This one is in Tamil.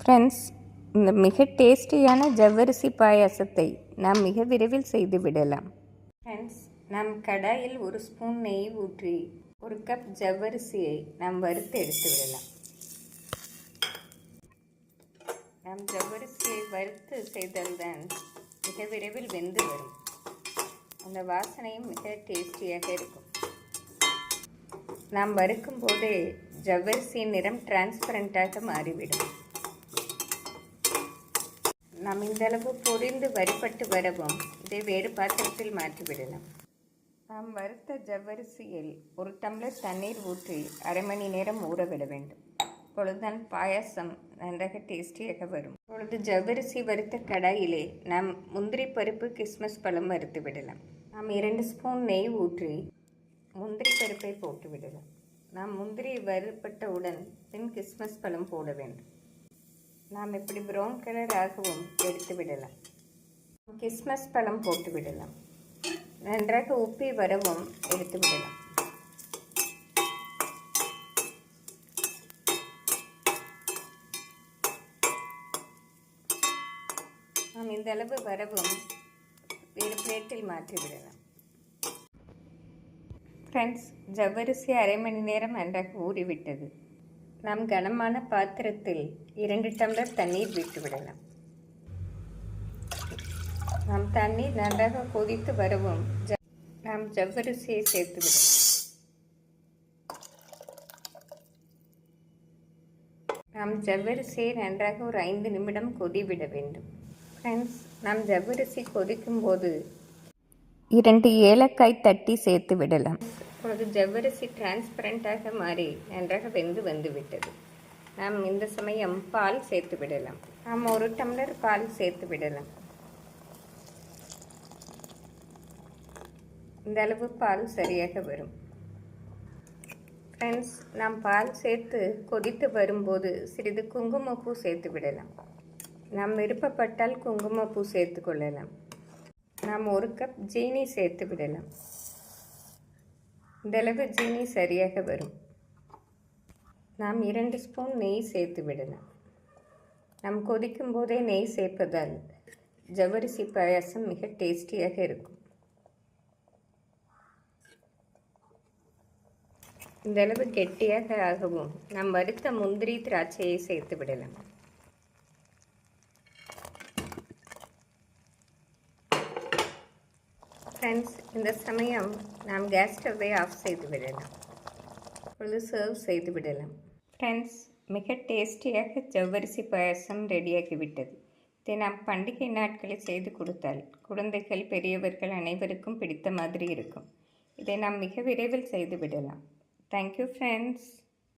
ஃப்ரெண்ட்ஸ் இந்த மிக டேஸ்டியான ஜவ்வரிசி பாயாசத்தை நாம் மிக விரைவில் செய்து விடலாம். ஃப்ரெண்ட்ஸ் நாம் கடாயில் ஒரு ஸ்பூன் நெய் ஊற்றி ஒரு கப் ஜவ்வரிசியை நாம் வறுத்து எடுத்து விடலாம். நாம் ஜவ்வரிசியை வறுத்து செய்தால்தான் மிக விரைவில் வெந்து வரும். அந்த வாசனையும் மிக டேஸ்டியாக இருக்கும். நாம் வறுக்கும் போதே ஜவ்வரிசியின் நிறம் டிரான்ஸ்பரண்ட்டாக மாறிவிடும். நாம் இந்த அளவு பொரிந்து வரிப்பட்டு வரவும் இதை வேறு பாத்திரத்தில் மாற்றிவிடலாம். நாம் வறுத்த ஜவ்வரிசியில் ஒரு டம்ளர் தண்ணீர் ஊற்றி அரை மணி நேரம் ஊற விட வேண்டும். பொழுதுதான் பாயாசம் நன்றாக டேஸ்டியாக வரும். பொழுது ஜவ்வரிசி வறுத்த கடாயிலே நாம் முந்திரி பருப்பு கிஸ்மஸ் பழம் வறுத்து விடலாம். நாம் இரண்டு ஸ்பூன் நெய் ஊற்றி முந்திரி பருப்பை போட்டு விடலாம். நாம் முந்திரி வறுப்பட்டவுடன் பின் கிஸ்மஸ் பழம் போட வேண்டும். நாம் இப்படி ப்ரௌன் கலர் ஆகவும் எடுத்து விடலாம். கிஸ்மஸ் பழம் போட்டு விடலாம். நன்றாக உப்பி வரவும் எடுத்து விடலாம். நாம் இந்த அளவு வரவும் வேறு பிளேட்டில் மாற்றி விடலாம். ஃப்ரெண்ட்ஸ் ஜவ்வரிசி அரை மணி நேரம் நன்றாக ஊறிவிட்டது. நாம் கனமான பாத்திரத்தில் இரண்டு டம்ளர் தண்ணீர் விட்டு விடலாம். நாம் தண்ணீர் நன்றாக கொதித்து வரவும் நாம் ஜவ்வரிசியை சேர்த்து விடலாம். நாம் ஜவ்வரிசியை நன்றாக ஒரு ஐந்து நிமிடம் கொதிவிட வேண்டும். ஃப்ரெண்ட்ஸ் நாம் ஜவ்வரிசி கொதிக்கும் போது இரண்டு ஏலக்காய் தட்டி சேர்த்து விடலாம். அப்பொழுது ஜவ்வரிசி டிரான்ஸ்பரண்டாக மாறி நன்றாக வெந்து வந்து விட்டது. நாம் இந்த சமயம் பால் சேர்த்து விடலாம். நாம் ஒரு டம்ளர் பால் சேர்த்து விடலாம். இந்த அளவு பால் சரியாக வரும். ஃப்ரெண்ட்ஸ் நாம் பால் சேர்த்து கொதித்து வரும்போது சிறிது குங்குமப்பூ சேர்த்து விடலாம். நாம் விருப்பப்பட்டால் குங்குமப்பூ சேர்த்து கொள்ளலாம். நாம் ஒரு கப் ஜீனி சேர்த்து விடலாம். இந்தளவு ஜீனி சரியாக வரும். நாம் இரண்டு ஸ்பூன் நெய் சேர்த்து விடலாம். நாம் கொதிக்கும் போதே நெய் சேர்ப்பதால் ஜவ்வரிசி பாயாசம் மிக டேஸ்டியாக இருக்கும். இந்தளவு கெட்டியாக ஆகவும் நாம் வறுத்த முந்திரி திராட்சையை சேர்த்து விடலாம். ஃப்ரெண்ட்ஸ் இந்த சமயம் நாம் கேஸ் ஸ்டவ்வை ஆஃப் செய்து விடலாம் இப்பொழுது சர்வ் செய்து விடலாம் ஃப்ரெண்ட்ஸ் மிக டேஸ்டியாக ஜவ்வரிசி பாயசம் ரெடியாகிவிட்டது இதை நாம் பண்டிகை நாட்களில் செய்து கொடுத்தால் குழந்தைகள் பெரியவர்கள் அனைவருக்கும் பிடித்த மாதிரி இருக்கும் இதை நாம் மிக விரைவில் செய்து விடலாம் தேங்க்யூ ஃப்ரெண்ட்ஸ்